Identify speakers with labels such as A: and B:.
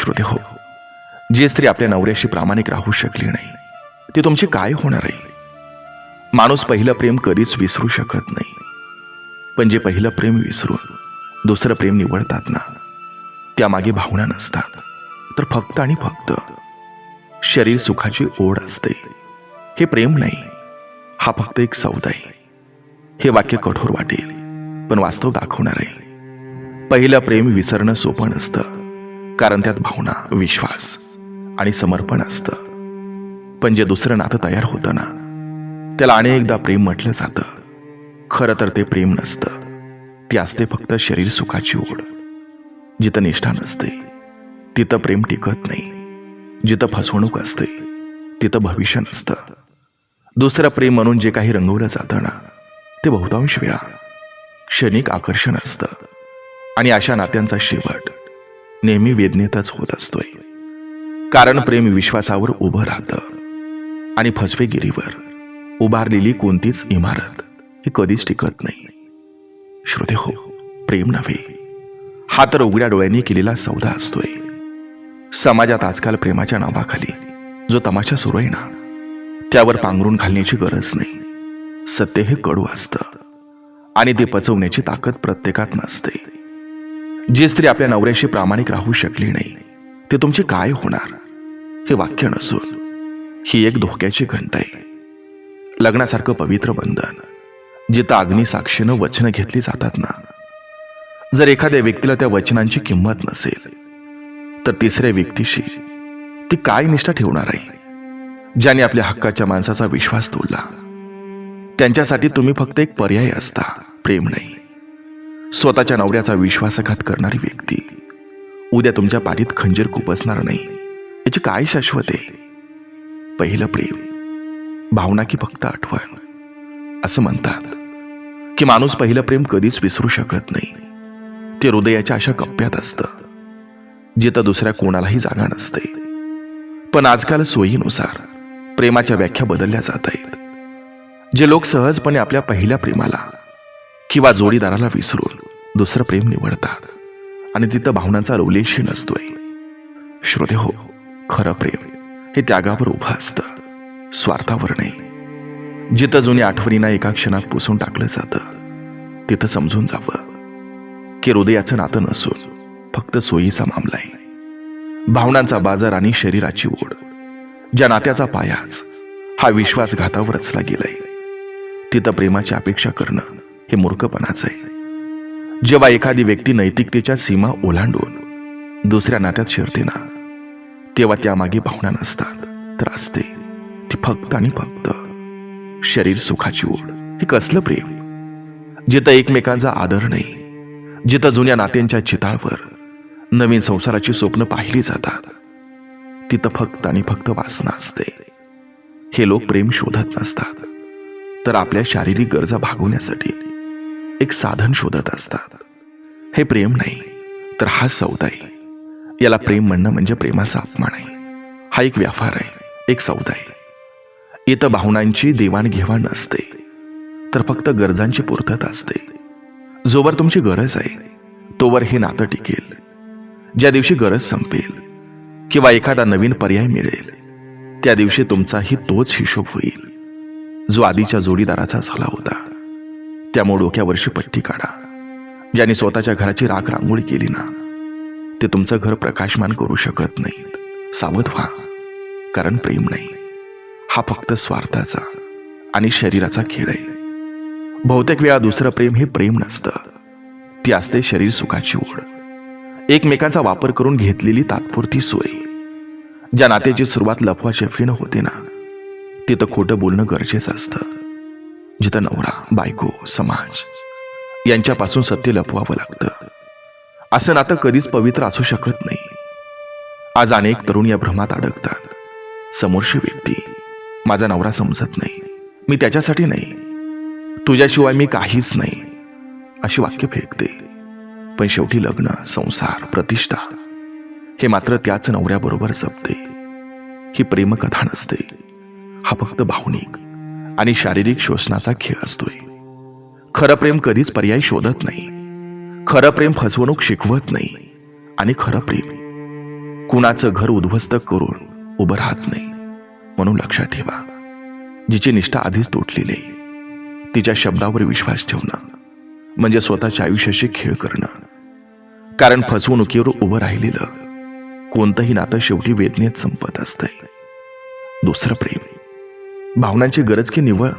A: श्रोते हो जी स्त्री आपल्या नवऱ्याशी प्रामाणिक राहू शकली नाही ती तुमची काय होणार आहे? माणूस पहिलं प्रेम कधीच विसरू शकत नाही. पण जे पहिलं प्रेम विसरून दुसरं प्रेम निवडतात ना त्यामागे भावना नसतात. तर फक्त आणि फक्त शरीर सुखाची ओढ असते. हे प्रेम नाही हा फक्त एक सौदा आहे. हे वाक्य कठोर वाटेल पण वास्तव दाखवणार आहे. पहिलं प्रेम विसरणं सोपं नसतं. कारण त्यात भावना विश्वास आणि समर्पण असतं. पण जे दुसरं नातं तयार होतं ना त्याला अनेकदा प्रेम म्हटलं जातं. खरं तर ते प्रेम नसतं. ते असते फक्त शरीर सुखाची ओढ. जिथं निष्ठा नसते तिथं प्रेम टिकत नाही. जिथं फसवणूक असते तिथं भविष्य नसतं. दुसरं प्रेम म्हणून जे काही रंगवलं जातं ना ते बहुतांश वेळा क्षणिक आकर्षण असतं. आणि अशा नात्यांचा शेवट नेहमी वेदनेतच होत असतोय. कारण प्रेम विश्वासावर उभं राहतं आणि फसवेगिरीवर उभारलेली कोणतीच इमारत ही कधीच टिकत नाही. श्रोते हो प्रेम नव्हे हा तर उघड्या डोळ्यांनी केलेला सौदा असतोय. समाजात आजकाल प्रेमाच्या नावाखाली जो तमाशा सुरू आहे ना त्यावर पांघरून घालण्याची गरज नाही. सत्य हे कडू असतं आणि ते पचवण्याची ताकद प्रत्येकात नसते. जी स्त्री आपल्या नवऱ्याशी प्रामाणिक राहू शकली नाही ते तुमचे काय होणार? हे वाक्य नसून ही एक धोक्याची घंट आहे. लग्नासारखं पवित्र बंधन जिथं अग्निसाक्षीनं वचनं घेतली जातात ना? जर एखाद्या व्यक्तीला त्या वचनांची किंमत नसेल तर तिसऱ्या व्यक्तीशी ती काय निष्ठा ठेवणार आहे? ज्याने आपल्या हक्काच्या माणसाचा विश्वास तोडला. त्यांच्यासाठी तुम्ही फक्त एक पर्याय असता प्रेम नाही. स्वतःच्या नवऱ्याचा विश्वासघात करणारी व्यक्ती. उद्या तुमच्या पाठीत खंजीर खुपसणार नाही. याची काय शाश्वत आहे? पहिलं प्रेम. भावना की फक्त आठवण. असं म्हणतात की माणूस पहिलं प्रेम कधीच विसरू शकत नाही. ते हृदयाच्या अशा कप्प्यात असतं जिथं दुसऱ्या कोणालाही जागा नसते. पण आजकाल सोयीनुसार प्रेमाच्या व्याख्या बदलल्या जात आहेत. जे लोक सहजपणे आपल्या पहिल्या प्रेमाला किंवा जोडीदाराला विसरून दुसरं प्रेम निवडतात. आणि तिथं भावनांचा रोलेशी नसतोय. श्रोते हो खरं प्रेम हे त्यागावर उभं असतं. स्वार्थावर नाही. जिथं जुन्या आठवणींना एका क्षणात पुसून टाकलं जातं तिथं समजून जावं. की हृदयाचं नातं नसून फक्त सोयीचा मामला आहे. भावनांचा बाजार आणि शरीराची ओढ. ज्या नात्याचा पायाच हा विश्वासघातावर रचला गेलाय. तिथं प्रेमाची अपेक्षा करणं हे मूर्खपणाचं आहे. जेव्हा एखादी व्यक्ती नैतिकतेच्या सीमा ओलांडून दुसऱ्या नात्यात शिरते ना तेव्हा त्यामागे भावना नसतात तर असते ती फक्त आणि फक्त शरीर सुखाची ओढ. हे कसलं प्रेम? जिथं एकमेकांचा आदर नाही जिथं जुन्या नात्यांच्या चिताळवर नवीन संसाराची स्वप्न पाहिली जातात तिथं फक्त आणि फक्त वासना असते. हे लोक प्रेम शोधत नसतात तर आपल्या शारीरिक गरजा भागवण्यासाठी एक साधन शोधत असतात. हे प्रेम नाही तर हा सौदा आहे. याला प्रेम म्हणणं म्हणजे प्रेमाचा अपमान आहे. हा एक व्यापार आहे एक सौदा आहे. इथं भावनांची देवाणघेवाण असते तर फक्त गरजांची पूर्तता असते. जोवर तुमची गरज आहे तोवर हे नातं टिकेल. ज्या दिवशी गरज संपेल किंवा एखादा नवीन पर्याय मिळेल त्या दिवशी तुमचाही तोच हिशोब होईल. जो आधीच्या जोडीदाराचा झाला होता. त्यामुळे डोक्यावरची पट्टी काढा. ज्याने स्वतःच्या घराची राख रांगोळी केली ना ते तुमचं घर प्रकाशमान करू शकत नाहीत. सावध व्हा कारण प्रेम नाही. हा फक्त स्वार्थाचा आणि शरीराचा खेळ आहे. बहुतेक वेळा दुसरं प्रेम हे प्रेम नसतं. ती असते शरीर सुखाची ओढ. एकमेकांचा वापर करून घेतलेली तात्पुरती सोय. ज्या नात्याची सुरुवात लफवा शेफीनं होते ना तिथं खोटं बोलणं गरजेचं असतं. जिथं नवरा बायको समाज यांच्यापासून सत्य लपवावं लागतं. असं नातं कधीच पवित्र असू शकत नाही. आज अनेक तरुण या भ्रमात अडकतात. समोरची व्यक्ती माझा नवरा समजत नाही. मी त्याच्यासाठी नाही. तुझ्याशिवाय मी काहीच नाही. अशी वाक्य फेकते. पण शेवटी लग्न संसार प्रतिष्ठा हे मात्र त्याच नवऱ्याबरोबर जपते. ही प्रेमकथा नसते. हा फक्त भावनिक आणि शारीरिक शोषणाचा खेळ असतोय. खरं प्रेम कधीच पर्याय शोधत नाही. खरं प्रेम फसवणूक शिकवत नाही. आणि खरं प्रेम कुणाचं घर उद्ध्वस्त करून उभं राहत नाही. म्हणून लक्षात ठेवा जिची निष्ठा आधीच तुटलेली आहे, तिच्या शब्दावर विश्वास ठेवणं म्हणजे स्वतःच्या आयुष्याशी खेळ करणं. कारण फसवणुकीवर उभं राहिलेलं कोणतंही नातं शेवटी वेदनेत संपत असतंय. दुसरं प्रेम भावनांची गरज की निवळ